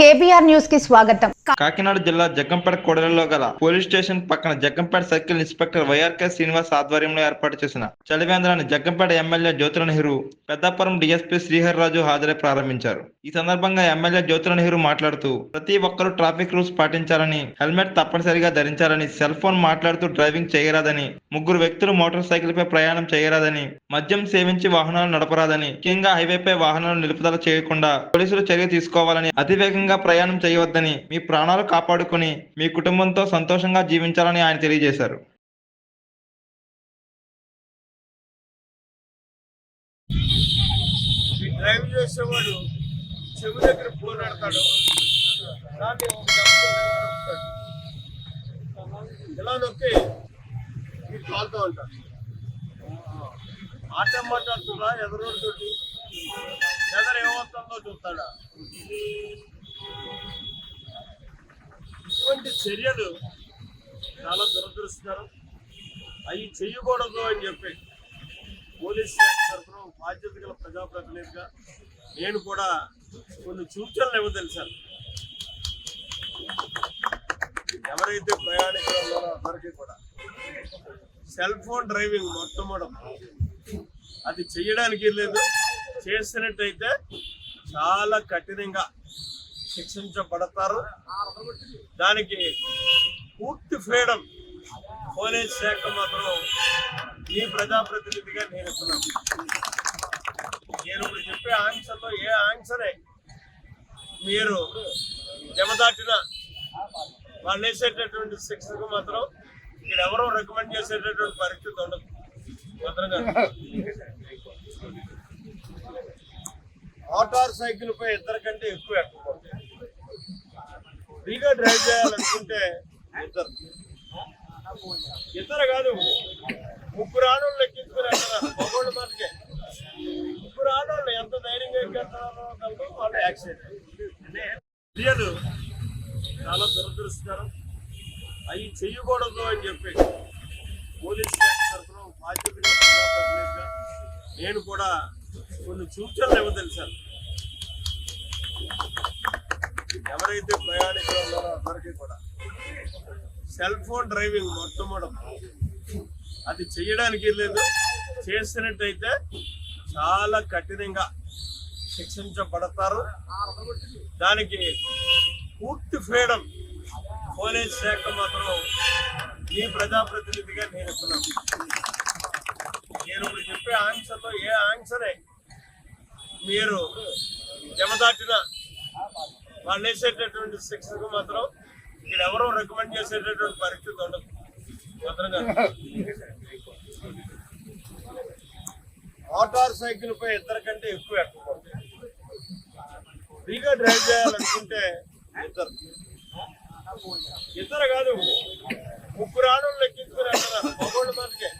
KBR న్యూస్కి స్వాగతం. కాకినాడ జిల్లా జగ్గంపేట కోడలలో గల పోలీస్ స్టేషన్ పక్కన Jaggampeta circle inspector YRK Srinivas ఆధ్వర్యంలో ఏర్పాటు చేసిన చలివేంద్రాన్ని జగ్గంపేట ఎమ్మెల్యే జ్యోతుల నెహ్రూ పెద్దాపురం డీఎస్పీ శ్రీహరిరాజు హాజరై ప్రారంభించారు. ఈ సందర్భంగా ఎమ్మెల్యే జ్యోతుల నెహ్రూ మాట్లాడుతూ ప్రతి ఒక్కరూ ట్రాఫిక్ రూల్స్ పాటించాలని హెల్మెట్ తప్పనిసరిగా ధరించాలని సెల్ ఫోన్ మాట్లాడుతూ డ్రైవింగ్ చేయరాదని ముగ్గురు వ్యక్తులు మోటార్ సైకిల్ పై ప్రయాణం చేయరాదని మద్యం సేవించి వాహనాలు నడపరాదని ముఖ్యంగా హైవేపై వాహనాలు నిలుపుదల చేయకుండా పోలీసులు చర్య తీసుకోవాలని అతివేగంగా ప్రయాణం చేయవద్దని మీ ప్రాణాలు కాపాడుకుని మీ కుటుంబంతో సంతోషంగా జీవించాలని ఆయన తెలియజేశారు. ఈ డ్రైవ్ చేసేవాడు చెవి దగ్గర ఫోన్ దాన్ని ఇలా నొక్కి ఉంటాడు మాట మాట్లాడుతున్నా ఎదురుతోటి ఏమవుతుందో చూస్తాడా. ఇటువంటి చర్యలు చాలా దురదృష్టకరం. అవి చేయకూడదు అని చెప్పి పోలీస్ తరఫున బాధ్యత గల ప్రజాప్రతినిధిగా నేను కూడా కొన్ని సూచనలు ఇవ్వదలిచాను. ఎవరైతే ప్రయాణికులు ఉన్నారో అందరికీ కూడా సెల్ ఫోన్ డ్రైవింగ్ మొట్టమొదటి అది చేయడానికి లేదు. చేసినట్టయితే చాలా కఠినంగా శిక్షించబడతారు. దానికి పూర్తి ఫ్రీడమ్ పోలీస్ శాఖ మాత్రం ఈ ప్రజాప్రతినిధిగా నేను ఇస్తున్నాను నేను ఇప్పుడు చెప్పే ఆంక్షల్లో ఏ ఆన్సరే మీరు జమదాటిన వాళ్ళు వేసేటటువంటి శిక్షకు మాత్రం ఇక్కడ ఎవరో రికమెండ్ చేసేటటువంటి పరిస్థితి ఉండదు. భద్రంగా. మోటార్ సైకిల్ పై ఇద్దరు కంటే ఎక్కువ ఎక్కకూడదు ఫ్రీగా డ్రైవ్ చేయాలనుకుంటే ఇద్దరు. ఇద్దరు కాదు ముగ్గురు ఆడోళ్ళు ఎక్కించుకుని వెళ్తారు మగోళ్ళు మనకే ముగ్గురు ఆడోళ్ళు ఎంత ధైర్యంగా ఎక్కేస్తారో కలదు వాళ్ళు యాక్సిడెంట్. తెలియదు చాలా దురదృష్టకరం. అవి చెయ్యకూడదు అని చెప్పి పోలీస్ తరఫున బాధ్యత నేను కూడా కొన్ని సూచనలు ఇవ్వదలిసాను ఎవరైతే ప్రయాణికులు ఉన్నారో అందరికీ కూడా సెల్ ఫోన్ డ్రైవింగ్ మొట్టమొదట. అది చేయడానికి లేదు చేసినట్టయితే చాలా కఠినంగా శిక్షించబడతారు. దానికి పూర్తి ఫ్రీడమ్ పోలీస్ శాఖ మాత్రం ఈ ప్రజాప్రతినిధిగా నేను ఇస్తున్నాను నేను ఇప్పుడు చెప్పే ఆన్సర్లో ఏ ఆన్సరే మీరు జమదాటిన వాళ్ళు వేసేటటువంటి శిక్షకు మాత్రం ఇక్కడ ఎవరో రికమెండ్ చేసేటటువంటి పరిస్థితి ఉండదు. భద్రంగా. మోటార్ సైకిల్ పై ఇద్దరు కంటే ఎక్కువ ఎక్కకూడదు ఫ్రీగా డ్రైవ్ చేయాలనుకుంటే ఇద్దరు. ఇద్దరు కాదు ముగ్గురు ఆడవాళ్ళు ఎక్కించుకుని వెళ్తారు? మగోళ్ళు మనకే.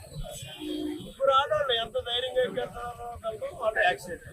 ముగ్గురు ఆడవాళ్ళు ఎంత ధైర్యంగా ఎక్కేస్తారో కలదు వాళ్ళు యాక్సిడెంట్